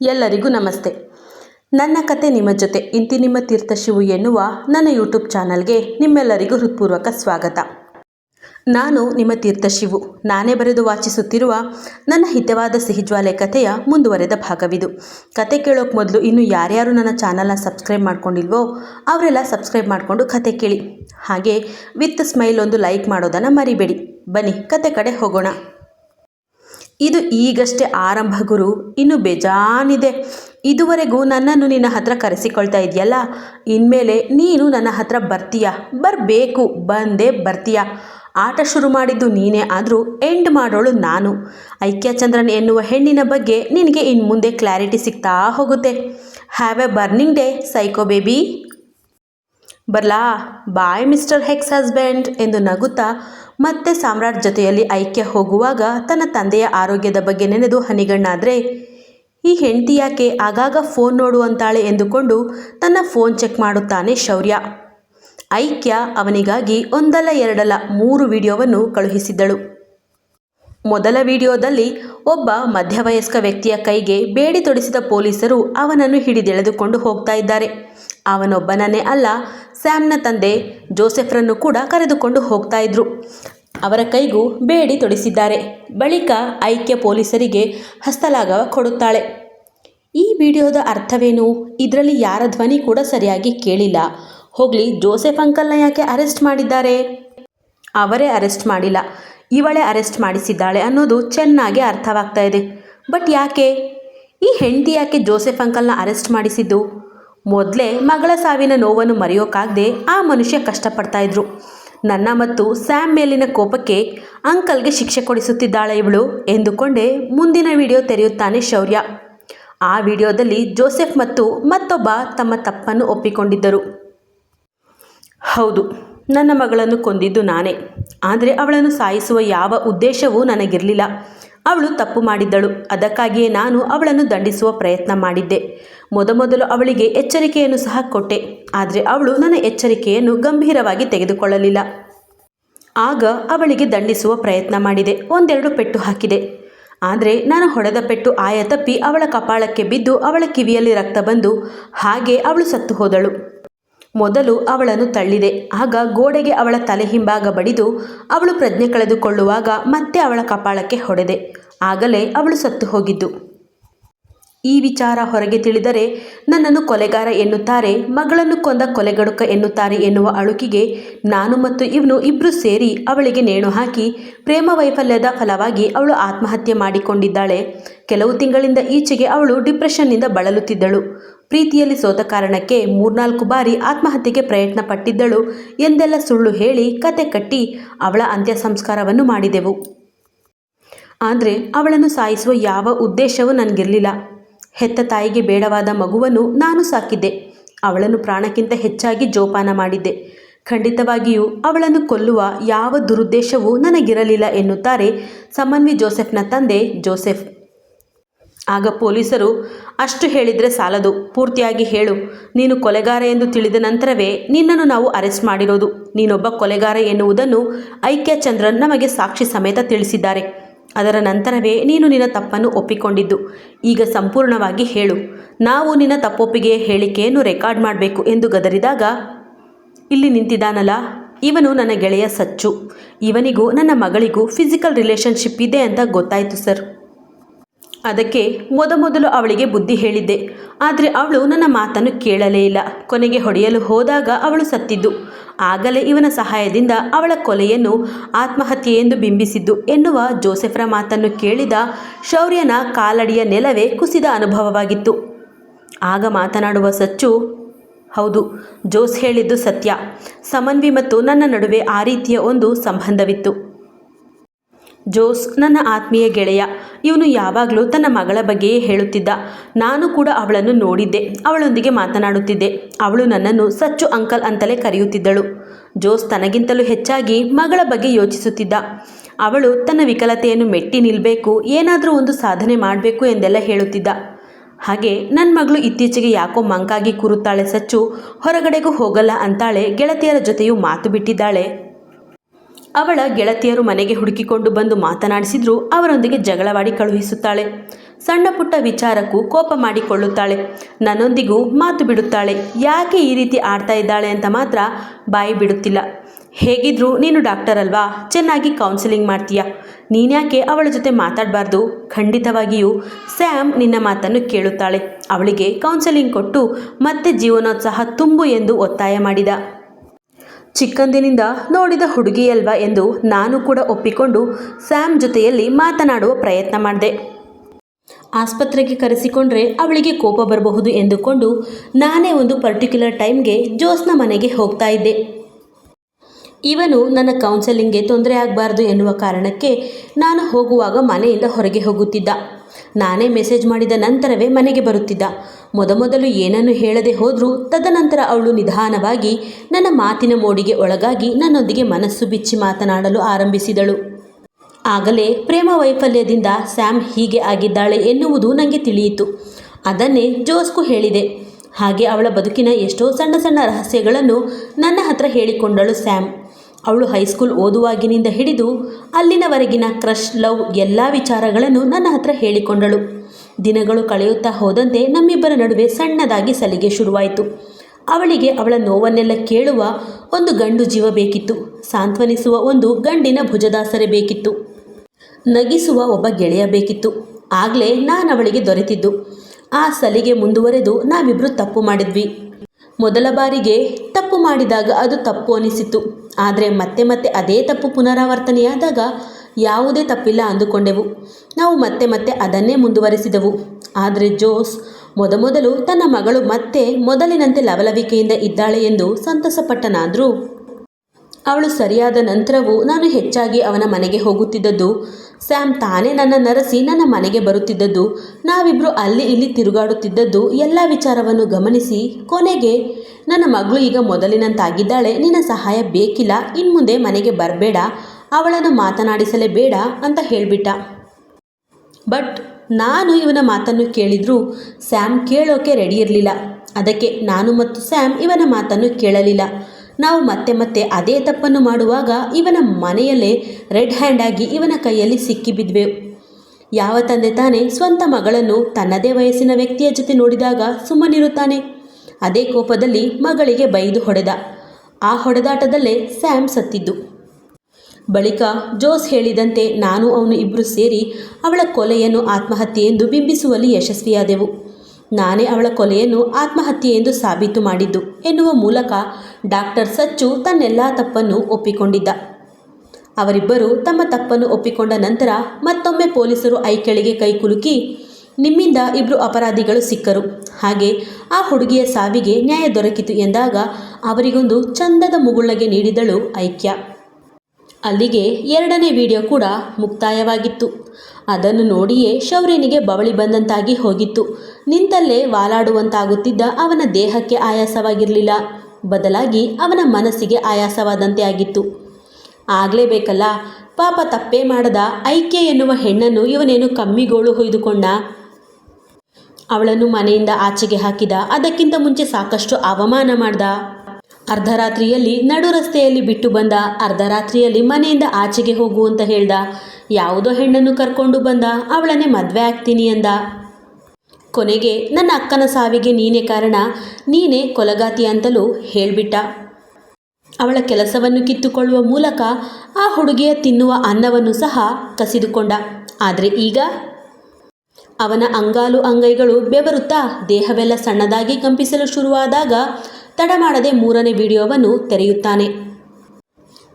ಎಲ್ಲರಿಗೂ ನಮಸ್ತೆ. ನನ್ನ ಕತೆ ನಿಮ್ಮ ಜೊತೆ, ಇಂತಿ ನಿಮ್ಮ ತೀರ್ಥ ಶಿವು ಎನ್ನುವ ನನ್ನ ಯೂಟ್ಯೂಬ್ ಚಾನಲ್ಗೆ ನಿಮ್ಮೆಲ್ಲರಿಗೂ ಹೃತ್ಪೂರ್ವಕ ಸ್ವಾಗತ. ನಾನು ನಿಮ್ಮ ತೀರ್ಥ ಶಿವು. ನಾನೇ ಬರೆದು ವಾಚಿಸುತ್ತಿರುವ ನನ್ನ ಹಿತವಾದ ಸಿಹಿಜ್ವಾಲೆ ಕಥೆಯ ಮುಂದುವರೆದ ಭಾಗವಿದು. ಕತೆ ಕೇಳೋಕೆ ಮೊದಲು ಇನ್ನು ಯಾರ್ಯಾರು ನನ್ನ ಚಾನಲ್ನ ಸಬ್ಸ್ಕ್ರೈಬ್ ಮಾಡ್ಕೊಂಡಿಲ್ವೋ, ಅವರೆಲ್ಲ ಸಬ್ಸ್ಕ್ರೈಬ್ ಮಾಡಿಕೊಂಡು ಕತೆ ಕೇಳಿ. ಹಾಗೆ ವಿತ್ ಸ್ಮೈಲ್ ಒಂದು ಲೈಕ್ ಮಾಡೋದನ್ನು ಮರಿಬೇಡಿ. ಬನ್ನಿ, ಕತೆ ಕಡೆ ಹೋಗೋಣ. ಇದು ಈಗಷ್ಟೇ ಆರಂಭ ಗುರು. ಇನ್ನು ಬೇಜಾನಿದೆ. ಇದುವರೆಗೂ ನನ್ನನ್ನು ನಿನ್ನ ಹತ್ರ ಕರೆಸಿಕೊಳ್ತಾ ಇದೆಯಲ್ಲ? ಇನ್ಮೇಲೆ ನೀನು ನನ್ನ ಹತ್ರ ಬರ್ತೀಯ? ಬರಬೇಕು. ಬಂದೇ ಬರ್ತೀಯ? ಆಟ ಶುರು ಮಾಡಿದ್ದು ನೀನೇ, ಆದರೂ ಎಂಡ್ ಮಾಡೋಳು ನಾನು. ಐಕ್ಯಚಂದ್ರನ್ ಎನ್ನುವ ಹೆಣ್ಣಿನ ಬಗ್ಗೆ ನಿನಗೆ ಇನ್ನು ಮುಂದೆ ಕ್ಲಾರಿಟಿ ಸಿಗ್ತಾ ಹೋಗುತ್ತೆ. Have a burning day, psycho baby. ಬರ್ಲಾ. ಬಾಯ್ ಮಿಸ್ಟರ್ ಹೆಕ್ಸ್ ಹಸ್ಬೆಂಡ್ ಎಂದು ನಗುತ್ತಾ ಮತ್ತೆ ಸಾಮ್ರಾಟ್ ಜೊತೆಯಲ್ಲಿ ಐಕ್ಯ ಹೋಗುವಾಗ ತನ್ನ ತಂದೆಯ ಆರೋಗ್ಯದ ಬಗ್ಗೆ ನೆನೆದು ಹನಿಗಣ್ಣಾದರೆ, ಈ ಹೆಂಡತಿ ಯಾಕೆ ಆಗಾಗ ಫೋನ್ ನೋಡುವಂತಾಳೆ? ಎಂದುಕೊಂಡು ತನ್ನ ಫೋನ್ ಚೆಕ್ ಮಾಡುತ್ತಾನೆ ಶೌರ್ಯ. ಐಕ್ಯ ಅವನಿಗಾಗಿ ಒಂದಲ್ಲ ಎರಡಲ್ಲ ಮೂರು ವಿಡಿಯೋವನ್ನು ಕಳುಹಿಸಿದ್ದಳು. ಮೊದಲ ವಿಡಿಯೋದಲ್ಲಿ ಒಬ್ಬ ಮಧ್ಯವಯಸ್ಕ ವ್ಯಕ್ತಿಯ ಕೈಗೆ ಬೇಡಿ ತೊಡಿಸಿದ ಪೊಲೀಸರು ಅವನನ್ನು ಹಿಡಿದೆಳೆದುಕೊಂಡು ಹೋಗ್ತಾ ಇದ್ದಾರೆ. ಅವನೊಬ್ಬನನ್ನೇ ಅಲ್ಲ, ಸ್ಯಾಮ್ನ ತಂದೆ ಜೋಸೆಫ್ರನ್ನು ಕೂಡ ಕರೆದುಕೊಂಡು ಹೋಗ್ತಾ ಇದ್ರು. ಅವರ ಕೈಗೂ ಬೇಡಿ ತೊಡಿಸಿದ್ದಾರೆ. ಬಳಿಕ ಐಕ್ಯ ಪೊಲೀಸರಿಗೆ ಹಸ್ತಲಾಘವ ಕೊಡುತ್ತಾಳೆ. ಈ ವಿಡಿಯೋದ ಅರ್ಥವೇನು? ಇದರಲ್ಲಿ ಯಾರ ಧ್ವನಿ ಕೂಡ ಸರಿಯಾಗಿ ಕೇಳಿಲ್ಲ. ಹೋಗಲಿ, ಜೋಸೆಫ್ ಅಂಕಲ್ನ ಯಾಕೆ ಅರೆಸ್ಟ್ ಮಾಡಿದ್ದಾರೆ? ಅವರೇ ಅರೆಸ್ಟ್ ಮಾಡಿಲ್ಲ. ಇವಳೇ ಅರೆಸ್ಟ್ ಮಾಡಿಸಿದ್ದಾಳೆ ಅನ್ನೋದು ಚೆನ್ನಾಗಿ ಅರ್ಥವಾಗ್ತಾ ಇದೆ. ಬಟ್ ಯಾಕೆ? ಈ ಹೆಂಡತಿ ಯಾಕೆ ಜೋಸೆಫ್ ಅಂಕಲ್ನ ಅರೆಸ್ಟ್ ಮಾಡಿಸಿದ್ದು? ಮೊದಲೇ ಮಗಳ ಸಾವಿನ ನೋವನ್ನು ಮರೆಯೋಕ್ಕಾಗದೆ ಆ ಮನುಷ್ಯ ಕಷ್ಟಪಡ್ತಾ ಇದ್ರು. ನನ್ನ ಮತ್ತು ಸ್ಯಾಮ್ ಮೇಲಿನ ಕೋಪಕ್ಕೆ ಅಂಕಲ್ಗೆ ಶಿಕ್ಷೆ ಕೊಡಿಸುತ್ತಿದ್ದಾಳೆ ಇವಳು ಎಂದುಕೊಂಡೇ ಮುಂದಿನ ವಿಡಿಯೋ ತೆರೆಯುತ್ತಾನೆ ಶೌರ್ಯ. ಆ ವಿಡಿಯೋದಲ್ಲಿ ಜೋಸೆಫ್ ಮತ್ತು ಮತ್ತೊಬ್ಬ ತಮ್ಮ ತಪ್ಪನ್ನು ಒಪ್ಪಿಕೊಂಡಿದ್ದರು. ಹೌದು, ನನ್ನ ಮಗಳನ್ನು ಕೊಂದಿದ್ದು ನಾನೇ. ಆದರೆ ಅವಳನ್ನು ಸಾಯಿಸುವ ಯಾವ ಉದ್ದೇಶವೂ ನನಗಿರಲಿಲ್ಲ. ಅವಳು ತಪ್ಪು ಮಾಡಿದ್ದಳು. ಅದಕ್ಕಾಗಿಯೇ ನಾನು ಅವಳನ್ನು ದಂಡಿಸುವ ಪ್ರಯತ್ನ ಮಾಡಿದ್ದೆ. ಮೊದಮೊದಲು ಅವಳಿಗೆ ಎಚ್ಚರಿಕೆಯನ್ನು ಸಹ ಕೊಟ್ಟೆ. ಆದರೆ ಅವಳು ನನ್ನ ಎಚ್ಚರಿಕೆಯನ್ನು ಗಂಭೀರವಾಗಿ ತೆಗೆದುಕೊಳ್ಳಲಿಲ್ಲ. ಆಗ ಅವಳಿಗೆ ದಂಡಿಸುವ ಪ್ರಯತ್ನ ಮಾಡಿದೆ. ಒಂದೆರಡು ಪೆಟ್ಟು ಹಾಕಿದೆ. ಆದರೆ ನಾನು ಹೊಡೆದ ಪೆಟ್ಟು ಆಯ ತಪ್ಪಿ ಅವಳ ಕಪಾಳಕ್ಕೆ ಬಿದ್ದು ಅವಳ ಕಿವಿಯಲ್ಲಿ ರಕ್ತ ಬಂದು ಹಾಗೆ ಅವಳು ಸತ್ತು ಹೋದಳು. ಮೊದಲು ಅವಳನ್ನು ತಳ್ಳಿದೆ. ಆಗ ಗೋಡೆಗೆ ಅವಳ ತಲೆ ಹಿಂಭಾಗ ಬಡಿದು ಅವಳು ಪ್ರಜ್ಞೆ ಕಳೆದುಕೊಳ್ಳುವಾಗ ಮತ್ತೆ ಅವಳ ಕಪಾಳಕ್ಕೆ ಹೊಡೆದೆ. ಆಗಲೇ ಅವಳು ಸತ್ತು ಹೋಗಿದ್ದು. ಈ ವಿಚಾರ ಹೊರಗೆ ತಿಳಿದರೆ ನನ್ನನ್ನು ಕೊಲೆಗಾರ ಎನ್ನುತ್ತಾರೆ, ಮಗಳನ್ನು ಕೊಂದ ಕೊಲೆಗಡುಕ ಎನ್ನುತ್ತಾರೆ ಎನ್ನುವ ಅಳುಕಿಗೆ ನಾನು ಮತ್ತು ಇವನು ಇಬ್ಬರು ಸೇರಿ ಅವಳಿಗೆ ನೇಣು ಹಾಕಿ ಪ್ರೇಮ ವೈಫಲ್ಯದ ಫಲವಾಗಿ ಅವಳು ಆತ್ಮಹತ್ಯೆ ಮಾಡಿಕೊಂಡಿದ್ದಾಳೆ. ಕೆಲವು ತಿಂಗಳಿಂದ ಈಚೆಗೆ ಅವಳು ಡಿಪ್ರೆಷನ್ನಿಂದ ಬಳಲುತ್ತಿದ್ದಳು. ಪ್ರೀತಿಯಲ್ಲಿ ಸೋತ ಕಾರಣಕ್ಕೆ ಮೂರ್ನಾಲ್ಕು ಬಾರಿ ಆತ್ಮಹತ್ಯೆಗೆ ಪ್ರಯತ್ನ ಪಟ್ಟಿದ್ದಳು ಎಂದೆಲ್ಲ ಸುಳ್ಳು ಹೇಳಿ ಕತೆ ಕಟ್ಟಿ ಅವಳ ಅಂತ್ಯ ಸಂಸ್ಕಾರವನ್ನು ಮಾಡಿದೆವು. ಆದರೆ ಅವಳನ್ನು ಸಾಯಿಸುವ ಯಾವ ಉದ್ದೇಶವೂ ನನಗಿರಲಿಲ್ಲ. ಹೆತ್ತ ತಾಯಿಗೆ ಬೇಡವಾದ ಮಗುವನ್ನು ನಾನು ಸಾಕಿದ್ದೆ. ಅವಳನ್ನು ಪ್ರಾಣಕ್ಕಿಂತ ಹೆಚ್ಚಾಗಿ ಜೋಪಾನ ಮಾಡಿದ್ದೆ. ಖಂಡಿತವಾಗಿಯೂ ಅವಳನ್ನು ಕೊಲ್ಲುವ ಯಾವ ದುರುದ್ದೇಶವೂ ನನಗಿರಲಿಲ್ಲ ಎನ್ನುತ್ತಾರೆ ಸಮನ್ವಿ ಜೋಸೆಫ್ನ ತಂದೆ ಜೋಸೆಫ್ ಆಗ ಪೊಲೀಸರು, ಅಷ್ಟು ಹೇಳಿದರೆ ಸಾಲದು. ಪೂರ್ತಿಯಾಗಿ ಹೇಳು. ನೀನು ಕೊಲೆಗಾರ ಎಂದು ತಿಳಿದ ನಂತರವೇ ನಿನ್ನನ್ನು ನಾವು ಅರೆಸ್ಟ್ ಮಾಡಿರೋದು. ನೀನೊಬ್ಬ ಕೊಲೆಗಾರ ಎನ್ನುವುದನ್ನು ಐಕ್ಯ ಚಂದ್ರನ್ ನಮಗೆ ಸಾಕ್ಷಿ ಸಮೇತ ತಿಳಿಸಿದ್ದಾರೆ. ಅದರ ನಂತರವೇ ನೀನು ನಿನ್ನ ತಪ್ಪನ್ನು ಒಪ್ಪಿಕೊಂಡಿದ್ದು. ಈಗ ಸಂಪೂರ್ಣವಾಗಿ ಹೇಳು. ನಾವು ನಿನ್ನ ತಪ್ಪೊಪ್ಪಿಗೆಯ ಹೇಳಿಕೆಯನ್ನು ರೆಕಾರ್ಡ್ ಮಾಡಬೇಕು ಎಂದು ಗದರಿದಾಗ, ಇಲ್ಲಿ ನಿಂತಿದ್ದಾನಲ್ಲ. ಇವನು ನನ್ನ ಗೆಳೆಯ ಸಚ್ಚು. ಇವನಿಗೂ ನನ್ನ ಮಗಳಿಗೂ ಫಿಸಿಕಲ್ ರಿಲೇಷನ್ಶಿಪ್ ಇದೆ ಅಂತ ಗೊತ್ತಾಯಿತು ಸರ್. ಅದಕ್ಕೆ ಮೊದಮೊದಲು ಅವಳಿಗೆ ಬುದ್ಧಿ ಹೇಳಿದ್ದೆ. ಆದರೆ ಅವಳು ನನ್ನ ಮಾತನ್ನು ಕೇಳಲೇ ಇಲ್ಲ. ಕೊನೆಗೆ ಹೊಡೆಯಲು ಹೋದಾಗ ಅವಳು ಸತ್ತಿದ್ದು. ಆಗಲೇ ಇವನ ಸಹಾಯದಿಂದ ಅವಳ ಕೊಲೆಯನ್ನು ಆತ್ಮಹತ್ಯೆ ಎಂದು ಬಿಂಬಿಸಿದ್ದು ಎನ್ನುವ ಜೋಸೆಫ್ರ ಮಾತನ್ನು ಕೇಳಿದ ಶೌರ್ಯನ ಕಾಲಡಿಯ ನೆಲವೇ ಕುಸಿದ ಅನುಭವವಾಗಿತ್ತು. ಆಗ ಮಾತನಾಡುವ ಸಚ್ಚು, ಹೌದು, ಜೋಸ್ ಹೇಳಿದ್ದು ಸತ್ಯ. ಸಮನ್ವಿ ಮತ್ತು ನನ್ನ ನಡುವೆ ಆ ರೀತಿಯ ಒಂದು ಸಂಬಂಧವಿತ್ತು. ಜೋಸ್ ನನ್ನ ಆತ್ಮೀಯ ಗೆಳೆಯ, ಇವನು ಯಾವಾಗಲೂ ತನ್ನ ಮಗಳ ಬಗ್ಗೆಯೇ ಹೇಳುತ್ತಿದ್ದ. ನಾನು ಕೂಡ ಅವಳನ್ನು ನೋಡಿದ್ದೆ, ಅವಳೊಂದಿಗೆ ಮಾತನಾಡುತ್ತಿದ್ದೆ. ಅವಳು ನನ್ನನ್ನು ಸಚ್ಚು ಅಂಕಲ್ ಅಂತಲೇ ಕರೆಯುತ್ತಿದ್ದಳು. ಜೋಸ್ ತನಗಿಂತಲೂ ಹೆಚ್ಚಾಗಿ ಮಗಳ ಬಗ್ಗೆ ಯೋಚಿಸುತ್ತಿದ್ದ. ಅವಳು ತನ್ನ ವಿಕಲತೆಯನ್ನು ಮೆಟ್ಟಿ ನಿಲ್ಲಬೇಕು ಏನಾದರೂ ಒಂದು ಸಾಧನೆ ಮಾಡಬೇಕು ಎಂದೆಲ್ಲ ಹೇಳುತ್ತಿದ್ದ. ಹಾಗೆ ನನ್ನ ಮಗಳು ಇತ್ತೀಚೆಗೆ ಯಾಕೋ ಮಂಕಾಗಿ ಕೂರುತ್ತಾಳೆ ಸಚ್ಚು, ಹೊರಗಡೆಗೂ ಹೋಗಲ್ಲ ಅಂತಾಳೆ ಗೆಳತಿಯರ ಜೊತೆಯೂ ಮಾತು ಬಿಟ್ಟಿದ್ದಾಳೆ. ಅವಳ ಗೆಳತಿಯರು ಮನೆಗೆ ಹುಡುಕಿಕೊಂಡು ಬಂದು ಮಾತನಾಡಿಸಿದ್ರು, ಅವರೊಂದಿಗೆ ಜಗಳವಾಡಿ ಕಳುಹಿಸುತ್ತಾಳೆ. ಸಣ್ಣ ಪುಟ್ಟ ವಿಚಾರಕ್ಕೂ ಕೋಪ ಮಾಡಿಕೊಳ್ಳುತ್ತಾಳೆ. ನನ್ನೊಂದಿಗೂ ಮಾತು ಬಿಡುತ್ತಾಳೆ. ಯಾಕೆ ಈ ರೀತಿ ಆಡ್ತಾ ಇದ್ದಾಳೆ ಅಂತ ಮಾತ್ರ ಬಾಯಿ ಬಿಡುತ್ತಿಲ್ಲ. ಹೇಗಿದ್ರು ನೀನು ಡಾಕ್ಟರ್ ಅಲ್ವಾ? ಚೆನ್ನಾಗಿ ಕೌನ್ಸಿಲಿಂಗ್ ಮಾಡ್ತೀಯ? ನೀನ್ಯಾಕೆ ಅವಳ ಜೊತೆ ಮಾತಾಡಬಾರ್ದು? ಖಂಡಿತವಾಗಿಯೂ ಸ್ಯಾಮ್ ನಿನ್ನ ಮಾತನ್ನು ಕೇಳುತ್ತಾಳೆ. ಅವಳಿಗೆ ಕೌನ್ಸೆಲಿಂಗ್ ಕೊಟ್ಟು ಮತ್ತೆ ಜೀವನೋತ್ಸಾಹ ತುಂಬು ಎಂದು ಒತ್ತಾಯ ಮಾಡಿದ. ಚಿಕ್ಕಂದಿನಿಂದ ನೋಡಿದ ಹುಡುಗಿಯಲ್ವಾ ಎಂದು ನಾನು ಕೂಡ ಒಪ್ಪಿಕೊಂಡು ಸ್ಯಾಮ್ ಜೊತೆಯಲ್ಲಿ ಮಾತನಾಡುವ ಪ್ರಯತ್ನ ಮಾಡಿದೆ. ಆಸ್ಪತ್ರೆಗೆ ಕರೆಸಿಕೊಂಡ್ರೆ ಅವಳಿಗೆ ಕೋಪ ಬರಬಹುದು ಎಂದುಕೊಂಡು ನಾನೇ ಒಂದು ಪರ್ಟಿಕ್ಯುಲರ್ ಟೈಮ್ಗೆ ಜೋಸ್ನ ಮನೆಗೆ ಹೋಗ್ತಾ ಇದ್ದೆ. ಇವನು ನನ್ನ ಕೌನ್ಸೆಲಿಂಗ್ಗೆ ತೊಂದರೆ ಆಗಬಾರ್ದು ಎನ್ನುವ ಕಾರಣಕ್ಕೆ ನಾನು ಹೋಗುವಾಗ ಮನೆಯಿಂದ ಹೊರಗೆ ಹೋಗುತ್ತಿದ್ದ. ನಾನೇ ಮೆಸೇಜ್ ಮಾಡಿದ ನಂತರವೇ ಮನೆಗೆ ಬರುತ್ತಿದ್ದ. ಮೊದಮೊದಲು ಏನನ್ನು ಹೇಳದೆ ಹೋದರೂ ತದನಂತರ ಅವಳು ನಿಧಾನವಾಗಿ ನನ್ನ ಮಾತಿನ ಮೋಡಿಗೆ ಒಳಗಾಗಿ ನನ್ನೊಂದಿಗೆ ಮನಸ್ಸು ಬಿಚ್ಚಿ ಮಾತನಾಡಲು ಆರಂಭಿಸಿದಳು. ಆಗಲೇ ಪ್ರೇಮ ವೈಫಲ್ಯದಿಂದ ಸ್ಯಾಮ್ ಹೀಗೆ ಆಗಿದ್ದಾಳೆ ಎನ್ನುವುದು ನನಗೆ ತಿಳಿಯಿತು. ಅದನ್ನೇ ಜೋಸ್ಕು ಹೇಳಿದೆ. ಹಾಗೆ ಅವಳ ಬದುಕಿನ ಎಷ್ಟೋ ಸಣ್ಣ ಸಣ್ಣ ರಹಸ್ಯಗಳನ್ನು ನನ್ನ ಹತ್ರ ಹೇಳಿಕೊಂಡಳು ಸ್ಯಾಮ್. ಅವಳು ಹೈಸ್ಕೂಲ್ ಓದುವಾಗಿನಿಂದ ಹಿಡಿದು ಅಲ್ಲಿನವರೆಗಿನ ಕ್ರಶ್, ಲವ್ ಎಲ್ಲ ವಿಚಾರಗಳನ್ನು ನನ್ನ ಹತ್ರ ಹೇಳಿಕೊಂಡಳು. ದಿನಗಳು ಕಳೆಯುತ್ತಾ ಹೋದಂತೆ ನಮ್ಮಿಬ್ಬರ ನಡುವೆ ಸಣ್ಣದಾಗಿ ಸಲಿಗೆ ಶುರುವಾಯಿತು. ಅವಳಿಗೆ ಅವಳ ನೋವನ್ನೆಲ್ಲ ಕೇಳುವ ಒಂದು ಗಂಡು ಜೀವ ಬೇಕಿತ್ತು. ಸಾಂತ್ವನಿಸುವ ಒಂದು ಗಂಡಿನ ಭುಜದಾಸರೆ ಬೇಕಿತ್ತು. ನಗಿಸುವ ಒಬ್ಬ ಗೆಳೆಯ ಬೇಕಿತ್ತು. ಆಗಲೇ ನಾನು ಅವಳಿಗೆ ದೊರೆತಿದ್ದು. ಆ ಸಲಿಗೆ ಮುಂದುವರೆದು ನಾವಿಬ್ಬರು ತಪ್ಪು ಮಾಡಿದ್ವಿ. ಮೊದಲ ಬಾರಿಗೆ ತಪ್ಪು ಮಾಡಿದಾಗ ಅದು ತಪ್ಪು ಅನಿಸಿತು. ಆದರೆ ಮತ್ತೆ ಮತ್ತೆ ಅದೇ ತಪ್ಪು ಪುನರಾವರ್ತನೆಯಾದಾಗ ಯಾವುದೇ ತಪ್ಪಿಲ್ಲ ಅಂದುಕೊಂಡೆವು. ನಾವು ಮತ್ತೆ ಮತ್ತೆ ಅದನ್ನೇ ಮುಂದುವರೆಸಿದೆವು. ಆದರೆ ಜೋಸ್ ಮೊದಮೊದಲು ತನ್ನ ಮಗಳು ಮತ್ತೆ ಮೊದಲಿನಂತೆ ಲವಲವಿಕೆಯಿಂದ ಇದ್ದಾಳೆ ಎಂದು ಸಂತಸಪಟ್ಟನಾದರೂ ಅವಳು ಸರಿಯಾದ ನಂತರವೂ ನಾನು ಹೆಚ್ಚಾಗಿ ಅವನ ಮನೆಗೆ ಹೋಗುತ್ತಿದ್ದದ್ದು. ಸ್ಯಾಮ್ ತಾನೇ ನನ್ನ ನರಸಿ ನನ್ನ ಮನೆಗೆ ಬರುತ್ತಿದ್ದದ್ದು. ನಾವಿಬ್ಬರು ಅಲ್ಲಿ ಇಲ್ಲಿ ತಿರುಗಾಡುತ್ತಿದ್ದದ್ದು. ಎಲ್ಲ ವಿಚಾರವನ್ನು ಗಮನಿಸಿ ಕೊನೆಗೆ, ನನ್ನ ಮಗಳು ಈಗ ಮೊದಲಿನಂತಾಗಿದ್ದಾಳೆ. ನಿನ್ನ ಸಹಾಯ ಬೇಕಿಲ್ಲ. ಇನ್ಮುಂದೆ ಮನೆಗೆ ಬರಬೇಡ. ಅವಳನ್ನು ಮಾತನಾಡಿಸಲೇ ಬೇಡ ಅಂತ ಹೇಳಿಬಿಟ್ಟ. ಬಟ್ ನಾನು ಇವನ ಮಾತನ್ನು ಕೇಳಿದರೂ ಸ್ಯಾಮ್ ಕೇಳೋಕೆ ರೆಡಿ ಇರಲಿಲ್ಲ. ಅದಕ್ಕೆ ನಾನು ಮತ್ತು ಸ್ಯಾಮ್ ಇವನ ಮಾತನ್ನು ಕೇಳಲಿಲ್ಲ. ನಾವು ಮತ್ತೆ ಮತ್ತೆ ಅದೇ ತಪ್ಪನ್ನು ಮಾಡುವಾಗ ಇವನ ಮನೆಯಲ್ಲೇ ರೆಡ್ ಹ್ಯಾಂಡ್ ಆಗಿ ಇವನ ಕೈಯಲ್ಲಿ ಸಿಕ್ಕಿಬಿದ್ವೆವು ಯಾವ ತಂದೆ ತಾನೇ ಸ್ವಂತ ಮಗಳನ್ನು ತನ್ನದೇ ವಯಸ್ಸಿನ ವ್ಯಕ್ತಿಯ ಜೊತೆ ನೋಡಿದಾಗ ಸುಮ್ಮನಿರುತ್ತಾನೆ. ಅದೇ ಕೋಪದಲ್ಲಿ ಮಗಳಿಗೆ ಬೈದು ಹೊಡೆದ. ಆ ಹೊಡೆದಾಟದಲ್ಲೇ ಸ್ಯಾಮ್ ಸತ್ತಿದ್ದು. ಬಳಿಕ ಜೋಸ್ ಹೇಳಿದಂತೆ ನಾನು ಅವನು ಇಬ್ಬರು ಸೇರಿ ಅವಳ ಕೊಲೆಯನ್ನು ಆತ್ಮಹತ್ಯೆ ಎಂದು ಬಿಂಬಿಸುವಲ್ಲಿ ಯಶಸ್ವಿಯಾದೆವು. ನಾನೇ ಅವಳ ಕೊಲೆಯನ್ನು ಆತ್ಮಹತ್ಯೆ ಎಂದು ಸಾಬೀತು ಮಾಡಿದ್ದು ಎನ್ನುವ ಮೂಲಕ ಡಾಕ್ಟರ್ ಸಚ್ಚು ತನ್ನೆಲ್ಲ ತಪ್ಪನ್ನು ಒಪ್ಪಿಕೊಂಡಿದ್ದ. ಅವರಿಬ್ಬರು ತಮ್ಮ ತಪ್ಪನ್ನು ಒಪ್ಪಿಕೊಂಡ ನಂತರ ಮತ್ತೊಮ್ಮೆ ಪೊಲೀಸರು ಐಕೆಳಿಗೆ ಕೈಕುಲುಕಿ ನಿಮ್ಮಿಂದ ಇಬ್ಬರು ಅಪರಾಧಿಗಳು ಸಿಕ್ಕರು. ಹಾಗೆ ಆ ಹುಡುಗಿಯ ಸಾವಿಗೆ ನ್ಯಾಯ ದೊರಕಿತು ಎಂದಾಗ ಅವರಿಗೊಂದು ಚಂದದ ಮುಗುಳ್ಳಗೆ ನೀಡಿದಳು ಐಕ್ಯ. ಅಲ್ಲಿಗೆ ಎರಡನೇ ವಿಡಿಯೋ ಕೂಡ ಮುಕ್ತಾಯವಾಗಿತ್ತು. ಅದನ್ನು ನೋಡಿಯೇ ಶೌರ್ಯನಿಗೆ ಬವಳಿ ಬಂದಂತಾಗಿ ಹೋಗಿತ್ತು. ನಿಂತಲ್ಲೇ ವಾಲಾಡುವಂತಾಗುತ್ತಿದ್ದ ಅವನ ದೇಹಕ್ಕೆ ಆಯಾಸವಾಗಿರಲಿಲ್ಲ. ಬದಲಾಗಿ ಅವನ ಮನಸ್ಸಿಗೆ ಆಯಾಸವಾದಂತೆ ಆಗಿತ್ತು. ಆಗಲೇಬೇಕಲ್ಲ ಪಾಪ ತಪ್ಪೇ ಮಾಡದ ಐಕ್ಯ ಎನ್ನುವ ಹೆಣ್ಣನ್ನು ಇವನೇನು ಕಮ್ಮಿಗೋಳು ಹೊಯ್ದುಕೊಂಡ? ಅವಳನ್ನು ಮನೆಯಿಂದ ಆಚೆಗೆ ಹಾಕಿದ ಅದಕ್ಕಿಂತ ಮುಂಚೆ ಸಾಕಷ್ಟು ಅವಮಾನ ಮಾಡ್ದ? ಅರ್ಧರಾತ್ರಿಯಲ್ಲಿ ನಡು ರಸ್ತೆಯಲ್ಲಿ ಬಿಟ್ಟು ಬಂದ ಅರ್ಧರಾತ್ರಿಯಲ್ಲಿ ಮನೆಯಿಂದ ಆಚೆಗೆ ಹೋಗು ಅಂತ ಹೇಳ್ದ. ಯಾವುದೋ ಹೆಣ್ಣನ್ನು ಕರ್ಕೊಂಡು ಬಂದ, ಅವಳನ್ನೇ ಮದುವೆ ಆಗ್ತೀನಿ ಅಂದ. ಕೊನೆಗೆ ನನ್ನ ಅಕ್ಕನ ಸಾವಿಗೆ ನೀನೇ ಕಾರಣ, ನೀನೇ ಕೊಲಗಾತಿ ಅಂತಲೂ ಹೇಳಿಬಿಟ್ಟ. ಅವಳ ಕೆಲಸವನ್ನು ಕಿತ್ತುಕೊಳ್ಳುವ ಮೂಲಕ ಆ ಹುಡುಗಿಯ ತಿನ್ನುವ ಅನ್ನವನ್ನು ಸಹ ಕಸಿದುಕೊಂಡ. ಆದರೆ ಈಗ? ಅವನ ಅಂಗಾಲು ಅಂಗೈಗಳು ಬೆವರುತ್ತಾ ದೇಹವೆಲ್ಲ ಸಣ್ಣದಾಗಿ ಕಂಪಿಸಲು ಶುರುವಾದಾಗ ತಡ ಮಾಡದೆ ಮೂರನೇ ವಿಡಿಯೋವನ್ನು ತೆರೆಯುತ್ತಾನೆ.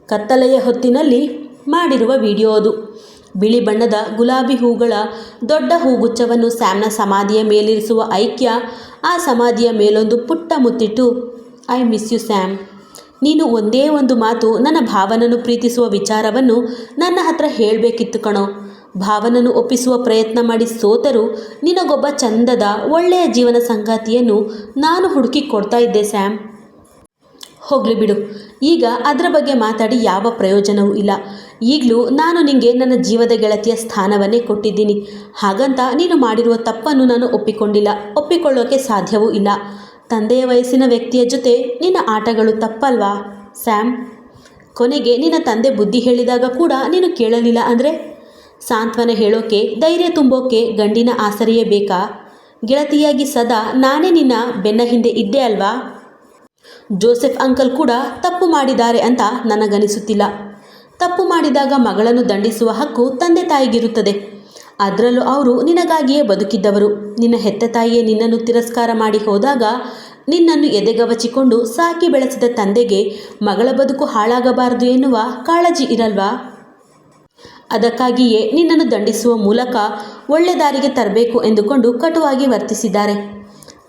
ಕತ್ತಲೆಯ ಹೊತ್ತಿನಲ್ಲಿ ಮಾಡಿರುವ ವಿಡಿಯೋ ಅದು. ಬಿಳಿ ಬಣ್ಣದ ಗುಲಾಬಿ ಹೂಗಳ ದೊಡ್ಡ ಹೂಗುಚ್ಛವನ್ನು ಸ್ಯಾಮ್ನ ಸಮಾಧಿಯ ಮೇಲಿರಿಸುವ ಐಕ್ಯ ಆ ಸಮಾಧಿಯ ಮೇಲೊಂದು ಪುಟ್ಟ ಮುತ್ತಿಟ್ಟು, ಐ ಮಿಸ್ ಯು, ಸ್ಯಾಮ್. ನೀನು ಒಂದೇ ಒಂದು ಮಾತು ನನ್ನ ಭಾವನನ್ನು ಪ್ರೀತಿಸುವ ವಿಚಾರವನ್ನು ನನ್ನ ಹತ್ರ ಹೇಳಬೇಕಿತ್ತು ಕಣೋ. ಭಾವನನ್ನು ಒಪ್ಪಿಸುವ ಪ್ರಯತ್ನ ಮಾಡಿ ಸೋತರೂ ನಿನಗೊಬ್ಬ ಚಂದದ ಒಳ್ಳೆಯ ಜೀವನ ಸಂಗಾತಿಯನ್ನು ನಾನು ಹುಡುಕಿ ಕೊಡ್ತಾ ಇದ್ದೆ, ಸ್ಯಾಮ್. ಹೋಗಲಿ ಬಿಡು. ಈಗ ಅದರ ಬಗ್ಗೆ ಮಾತಾಡಿ ಯಾವ ಪ್ರಯೋಜನವೂ ಇಲ್ಲ. ಈಗಲೂ ನಾನು ನಿನಗೆ ನನ್ನ ಜೀವದ ಗೆಳತಿಯ ಸ್ಥಾನವನ್ನೇ ಕೊಟ್ಟಿದ್ದೀನಿ. ಹಾಗಂತ ನೀನು ಮಾಡಿರುವ ತಪ್ಪನ್ನು ನಾನು ಒಪ್ಪಿಕೊಂಡಿಲ್ಲ. ಒಪ್ಪಿಕೊಳ್ಳೋಕೆ ಸಾಧ್ಯವೂ ಇಲ್ಲ. ತಂದೆಯ ವಯಸ್ಸಿನ ವ್ಯಕ್ತಿಯ ಜೊತೆ ನಿನ್ನ ಆಟಗಳು ತಪ್ಪಲ್ವಾ, ಸ್ಯಾಮ್? ಕೊನೆಗೆ ನಿನ್ನ ತಂದೆ ಬುದ್ಧಿ ಹೇಳಿದಾಗ ಕೂಡ ನೀನು ಕೇಳಲಿಲ್ಲ ಅಂದರೆ? ಸಾಂತ್ವನ ಹೇಳೋಕೆ, ಧೈರ್ಯ ತುಂಬೋಕೆ ಗಂಡಿನ ಆಸರೆಯೇ ಬೇಕಾ? ಗೆಳತಿಯಾಗಿ ಸದಾ ನಾನೇ ನಿನ್ನ ಬೆನ್ನ ಹಿಂದೆ ಇದ್ದೆ ಅಲ್ವಾ? ಜೋಸೆಫ್ ಅಂಕಲ್ ಕೂಡ ತಪ್ಪು ಮಾಡಿದ್ದಾರೆ ಅಂತ ನನಗನಿಸುತ್ತಿಲ್ಲ. ತಪ್ಪು ಮಾಡಿದಾಗ ಮಗಳನ್ನು ದಂಡಿಸುವ ಹಕ್ಕು ತಂದೆ ತಾಯಿಗಿರುತ್ತದೆ. ಅದರಲ್ಲೂ ಅವರು ನಿನಗಾಗಿಯೇ ಬದುಕಿದ್ದವರು. ನಿನ್ನ ಹೆತ್ತ ತಾಯಿಯೇ ನಿನ್ನನ್ನು ತಿರಸ್ಕಾರ ಮಾಡಿ ಹೋದಾಗ ನಿನ್ನನ್ನು ಎದೆಗವಚಿಕೊಂಡು ಸಾಕಿ ಬೆಳೆಸಿದ ತಂದೆಗೆ ಮಗಳ ಬದುಕು ಹಾಳಾಗಬಾರದು ಎನ್ನುವ ಕಾಳಜಿ ಇರಲ್ವಾ? ಅದಕ್ಕಾಗಿಯೇ ನಿನ್ನನ್ನು ದಂಡಿಸುವ ಮೂಲಕ ಒಳ್ಳೆ ದಾರಿಗೆ ತರಬೇಕು ಎಂದುಕೊಂಡು ಕಟುವಾಗಿ ವರ್ತಿಸಿದ್ದಾರೆ.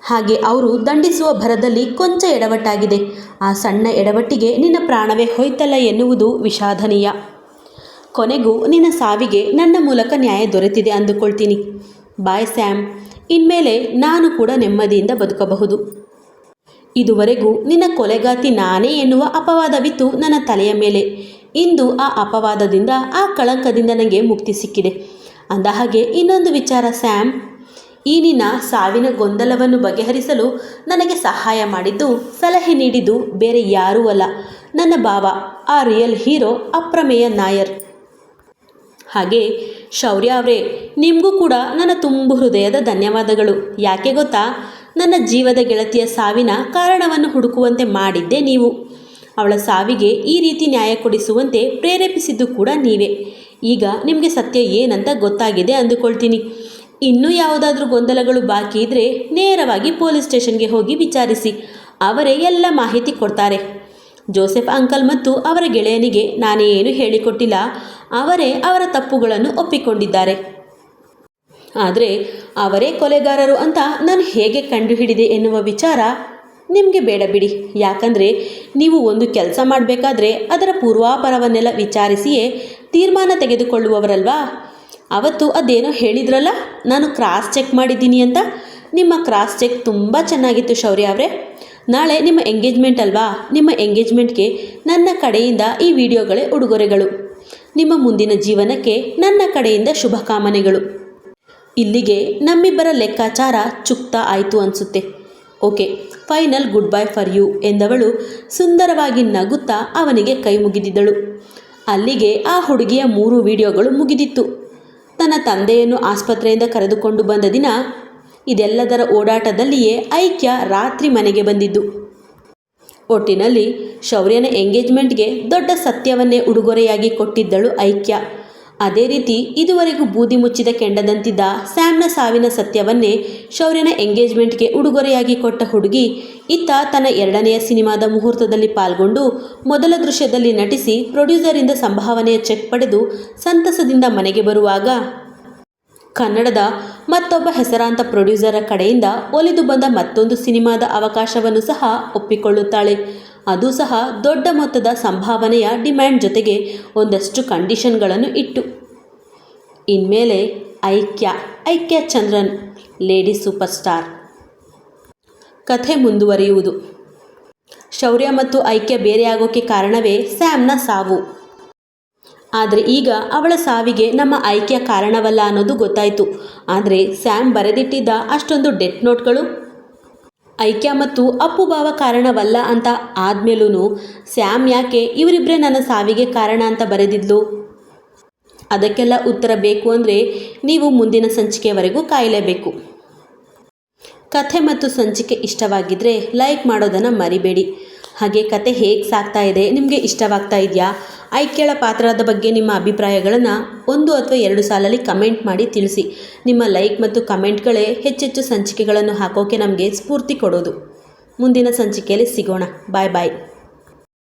ಹಾಗೆ ಅವರು ದಂಡಿಸುವ ಭರದಲ್ಲಿ ಕೊಂಚ ಎಡವಟ್ಟಾಗಿದೆ. ಆ ಸಣ್ಣ ಎಡವಟ್ಟಿಗೆ ನಿನ್ನ ಪ್ರಾಣವೇ ಹೋಯ್ತಲ್ಲ ಎನ್ನುವುದು ವಿಷಾದನೀಯ. ಕೊನೆಗೂ ನಿನ್ನ ಸಾವಿಗೆ ನನ್ನ ಮೂಲಕ ನ್ಯಾಯ ದೊರೆತಿದೆ ಅಂದುಕೊಳ್ತೀನಿ. ಬಾಯ್, ಸ್ಯಾಮ್. ಇನ್ಮೇಲೆ ನಾನು ಕೂಡ ನೆಮ್ಮದಿಯಿಂದ ಬದುಕಬಹುದು. ಇದುವರೆಗೂ ನಿನ್ನ ಕೊಲೆಗಾತಿ ನಾನೇ ಎನ್ನುವ ಅಪವಾದವಿತ್ತು ನನ್ನ ತಲೆಯ ಮೇಲೆ. ಇಂದು ಆ ಅಪವಾದದಿಂದ, ಆ ಕಳಂಕದಿಂದ ನನಗೆ ಮುಕ್ತಿ ಸಿಕ್ಕಿದೆ. ಅಂದ ಹಾಗೆ ಇನ್ನೊಂದು ವಿಚಾರ, ಸ್ಯಾಮ್. ಈ ಸಾವಿನ ಗೊಂದಲವನ್ನು ಬಗೆಹರಿಸಲು ನನಗೆ ಸಹಾಯ ಮಾಡಿದ್ದು, ಸಲಹೆ ನೀಡಿದ್ದು ಬೇರೆ ಯಾರೂ ಅಲ್ಲ. ನನ್ನ ಭಾವ, ಆ ರಿಯಲ್ ಹೀರೋ ಅಪ್ರಮೇಯ ನಾಯರ್. ಹಾಗೆ ಶೌರ್ಯ ಅವರೇ, ನಿಮಗೂ ಕೂಡ ನನ್ನ ತುಂಬು ಹೃದಯದ ಧನ್ಯವಾದಗಳು. ಯಾಕೆ ಗೊತ್ತಾ? ನನ್ನ ಜೀವದ ಗೆಳತಿಯ ಸಾವಿನ ಕಾರಣವನ್ನು ಹುಡುಕುವಂತೆ ಮಾಡಿದ್ದೆ ನೀವು. ಅವಳ ಸಾವಿಗೆ ಈ ರೀತಿ ನ್ಯಾಯ ಕೊಡಿಸುವಂತೆ ಪ್ರೇರೇಪಿಸಿದ್ದು ಕೂಡ ನೀವೇ. ಈಗ ನಿಮಗೆ ಸತ್ಯ ಏನಂತ ಗೊತ್ತಾಗಿದೆ ಅಂದುಕೊಳ್ತೀನಿ. ಇನ್ನೂ ಯಾವುದಾದ್ರೂ ಗೊಂದಲಗಳು ಬಾಕಿ ಇದ್ದರೆ ನೇರವಾಗಿ ಪೊಲೀಸ್ ಸ್ಟೇಷನ್ಗೆ ಹೋಗಿ ವಿಚಾರಿಸಿ. ಅವರೇ ಎಲ್ಲ ಮಾಹಿತಿ ಕೊಡ್ತಾರೆ. ಜೋಸೆಫ್ ಅಂಕಲ್ ಮತ್ತು ಅವರ ಗೆಳೆಯನಿಗೆ ನಾನೇನು ಹೇಳಿಕೊಟ್ಟಿಲ್ಲ. ಅವರೇ ಅವರ ತಪ್ಪುಗಳನ್ನು ಒಪ್ಪಿಕೊಂಡಿದ್ದಾರೆ. ಆದರೆ ಅವರೇ ಕೊಲೆಗಾರರು ಅಂತ ನಾನು ಹೇಗೆ ಕಂಡುಹಿಡಿದೆ ಎನ್ನುವ ವಿಚಾರ ನಿಮಗೆ ಬೇಡ ಬಿಡಿ. ಯಾಕಂದರೆ ನೀವು ಒಂದು ಕೆಲಸ ಮಾಡಬೇಕಾದ್ರೆ ಅದರ ಪೂರ್ವಾಪರವನ್ನೆಲ್ಲ ವಿಚಾರಿಸಿಯೇ ತೀರ್ಮಾನ ತೆಗೆದುಕೊಳ್ಳುವವರಲ್ವಾ? ಅವತ್ತು ಅದೇನೋ ಹೇಳಿದ್ರಲ್ಲ? ನಾನು ಕ್ರಾಸ್ ಚೆಕ್ ಮಾಡಿದ್ದೀನಿ ಅಂತ? ನಿಮ್ಮ ಕ್ರಾಸ್ ಚೆಕ್ ತುಂಬ ಚೆನ್ನಾಗಿತ್ತು ಶೌರ್ಯ ಅವರೇ. ನಾಳೆ ನಿಮ್ಮ ಎಂಗೇಜ್ಮೆಂಟ್ ಅಲ್ವಾ? ನಿಮ್ಮ ಎಂಗೇಜ್ಮೆಂಟ್ಗೆ ನನ್ನ ಕಡೆಯಿಂದ ಈ ವಿಡಿಯೋಗಳೇ ಉಡುಗೊರೆಗಳು. ನಿಮ್ಮ ಮುಂದಿನ ಜೀವನಕ್ಕೆ ನನ್ನ ಕಡೆಯಿಂದ ಶುಭಕಾಮನೆಗಳು. ಇಲ್ಲಿಗೆ ನಮ್ಮಿಬ್ಬರ ಲೆಕ್ಕಾಚಾರ ಚುಕ್ತ ಆಯಿತು ಅನಿಸುತ್ತೆ. Okay, final good bye for you ಎಂದವಳು ಸುಂದರವಾಗಿ ನಗುತ್ತಾ ಅವನಿಗೆ ಕೈ ಮುಗಿದಿದ್ದಳು. ಅಲ್ಲಿಗೆ ಆ ಹುಡುಗಿಯ ಮೂರು ವಿಡಿಯೋಗಳು ಮುಗಿದಿತ್ತು. ತನ್ನ ತಂದೆಯನ್ನು ಆಸ್ಪತ್ರೆಯಿಂದ ಕರೆದುಕೊಂಡು ಬಂದ ದಿನ ಇದೆಲ್ಲದರ ಓಡಾಟದಲ್ಲಿಯೇ ಐಕ್ಯ ರಾತ್ರಿ ಮನೆಗೆ ಬಂದಿದ್ದು. ಒಟ್ಟಿನಲ್ಲಿ ಶೌರ್ಯನ ಎಂಗೇಜ್ಮೆಂಟ್ಗೆ ದೊಡ್ಡ ಸತ್ಯವನ್ನೇ ಉಡುಗೊರೆಯಾಗಿ ಕೊಟ್ಟಿದ್ದಳು ಐಕ್ಯ. ಅದೇ ರೀತಿ ಇದುವರೆಗೂ ಬೂದಿ ಮುಚ್ಚಿದ ಕೆಂಡದಂತಿದ್ದ ಸ್ಯಾಮ್ನ ಸಾವಿನ ಸತ್ಯವನ್ನೇ ಶೌರ್ಯನ ಎಂಗೇಜ್ಮೆಂಟ್ಗೆ ಉಡುಗೊರೆಯಾಗಿ ಕೊಟ್ಟ ಹುಡುಗಿ, ಇತ್ತ ತನ್ನ ಎರಡನೆಯ ಸಿನಿಮಾದ ಮುಹೂರ್ತದಲ್ಲಿ ಪಾಲ್ಗೊಂಡು ಮೊದಲ ದೃಶ್ಯದಲ್ಲಿ ನಟಿಸಿ ಪ್ರೊಡ್ಯೂಸರಿಂದ ಸಂಭಾವನೆಯ ಚೆಕ್ ಪಡೆದು ಸಂತಸದಿಂದ ಮನೆಗೆ ಬರುವಾಗ ಕನ್ನಡದ ಮತ್ತೊಬ್ಬ ಹೆಸರಾಂತ ಪ್ರೊಡ್ಯೂಸರ ಕಡೆಯಿಂದ ಒಲಿದು ಬಂದ ಮತ್ತೊಂದು ಸಿನಿಮಾದ ಅವಕಾಶವನ್ನು ಸಹ ಒಪ್ಪಿಕೊಳ್ಳುತ್ತಾಳೆ. ಅದು ಸಹ ದೊಡ್ಡ ಮೊತ್ತದ ಸಂಭಾವನೆಯ ಡಿಮ್ಯಾಂಡ್ ಜೊತೆಗೆ ಒಂದಷ್ಟು ಕಂಡೀಷನ್ಗಳನ್ನು ಇಟ್ಟು. ಇನ್ಮೇಲೆ ಐಕ್ಯ ಐಕ್ಯ ಚಂದ್ರನ್ ಲೇಡಿ ಸೂಪರ್ ಸ್ಟಾರ್ ಕಥೆ ಮುಂದುವರಿಯುವುದು. ಶೌರ್ಯ ಮತ್ತು ಐಕ್ಯ ಬೇರೆಯಾಗೋಕ್ಕೆ ಕಾರಣವೇ ಸ್ಯಾಮ್ನ ಸಾವು. ಆದರೆ ಈಗ ಅವಳ ಸಾವಿಗೆ ನಮ್ಮ ಐಕ್ಯ ಕಾರಣವಲ್ಲ ಅನ್ನೋದು ಗೊತ್ತಾಯಿತು. ಆದರೆ ಸ್ಯಾಮ್ ಬರೆದಿಟ್ಟಿದ್ದ ಅಷ್ಟೊಂದು ಡೆತ್ ನೋಟ್ಗಳು ಐಕ್ಯ ಮತ್ತು ಅಪ್ಪು ಭಾವ ಕಾರಣವಲ್ಲ ಅಂತ ಆದಮೇಲೂ ಸ್ಯಾಮ್ ಯಾಕೆ ಇವರಿಬ್ಬರೇ ನನ್ನ ಸಾವಿಗೆ ಕಾರಣ ಅಂತ ಬರೆದಿದ್ಲು? ಅದಕ್ಕೆಲ್ಲ ಉತ್ತರ ಬೇಕು ಅಂದರೆ ನೀವು ಮುಂದಿನ ಸಂಚಿಕೆವರೆಗೂ ಕಾಯಲೇಬೇಕು. ಕಥೆ ಮತ್ತು ಸಂಚಿಕೆ ಇಷ್ಟವಾಗಿದ್ದರೆ ಲೈಕ್ ಮಾಡೋದನ್ನು ಮರಿಬೇಡಿ. ಹಾಗೆ ಕತೆ ಹೇಗೆ ಸಾಗ್ತಾ ಇದೆ, ನಿಮಗೆ ಇಷ್ಟವಾಗ್ತಾ ಇದೆಯಾ? ಐಕ್ಯಳ ಪಾತ್ರದ ಬಗ್ಗೆ ನಿಮ್ಮ ಅಭಿಪ್ರಾಯಗಳನ್ನು ಒಂದು ಅಥವಾ ಎರಡು ಸಾಲಲ್ಲಿ ಕಮೆಂಟ್ ಮಾಡಿ ತಿಳಿಸಿ. ನಿಮ್ಮ ಲೈಕ್ ಮತ್ತು ಕಮೆಂಟ್ಗಳೇ ಹೆಚ್ಚೆಚ್ಚು ಸಂಚಿಕೆಗಳನ್ನು ಹಾಕೋಕೆ ನಮಗೆ ಸ್ಫೂರ್ತಿ ಕೊಡೋದು. ಮುಂದಿನ ಸಂಚಿಕೆಯಲ್ಲಿ ಸಿಗೋಣ. ಬಾಯ್ ಬಾಯ್.